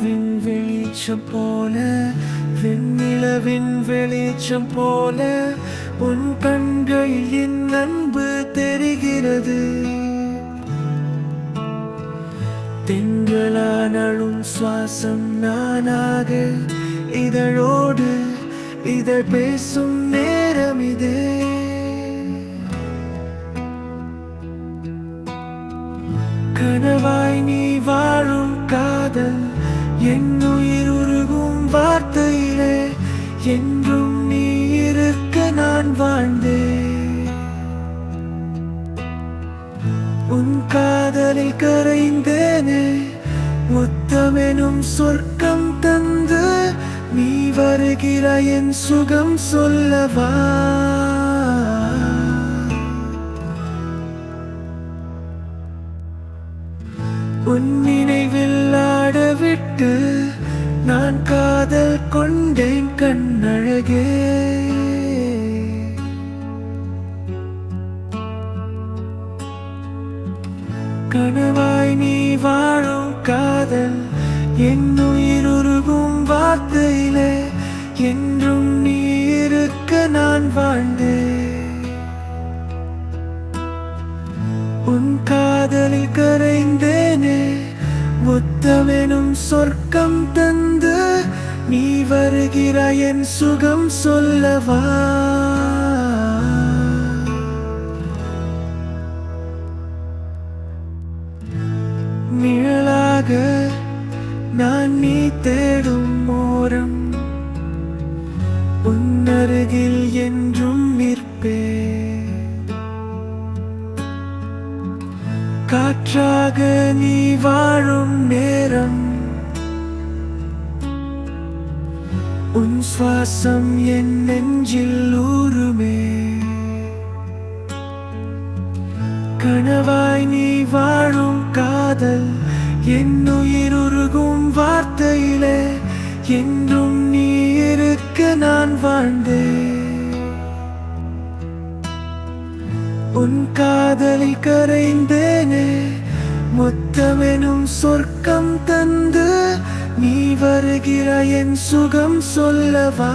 வெளிச்சம் போல வெண்ணிலவின் வெளிச்சம் போல உன் கண்களில் என் அன்பு தெரிகிறது. திங்களானாலும் சுவாசம் நானாக இதழோடு இதழ் பேசும் நேரம் இது. கனவாய் நீ வாழும் காதல் வார்த்தையிலே என்றும் நீ இருக்க நான் வாழ்ந்தேன். உன் காதலில் கரைந்தேனே முத்தமெனும் சொர்க்கம் தந்து நீ வருகிற என் சுகம் சொல்லவா? உன் நினைவில் ஆடவிட்டு காதல் கொண்டேன் கண்ணழகே. கனவாய் நீ வாழும் காதல் என் உயிர் உருகும் வார்த்தையிலே என்றும் நீ இருக்க நான் வாழ்ந்தேன். உன் காதலில் கரைந்தேனே முத்தமெனும் சொர்க்கம் தந்து வருகிறாய் என் சுகம் சொல்லவா? நிழலாக நான் நீ தேடும் ஓரம் உன்னருகில் என்றும் நிற்பேன் காற்றாக நீ வாழும் நேரம் உன் சுவாசம் என் நெஞ்சில் ஊருமே கனவாய் நீ வாழும் காதல் என் உயிர் உருகும் வார்த்தையிலே என்றும் நீ இருக்க நான் வாழ்ந்தேன். உன் காதலில் கரைந்தேனே முத்தமெனும் சொர்க்கம் தந்து நீ வருகிற என் சுகம் சொல்லவா?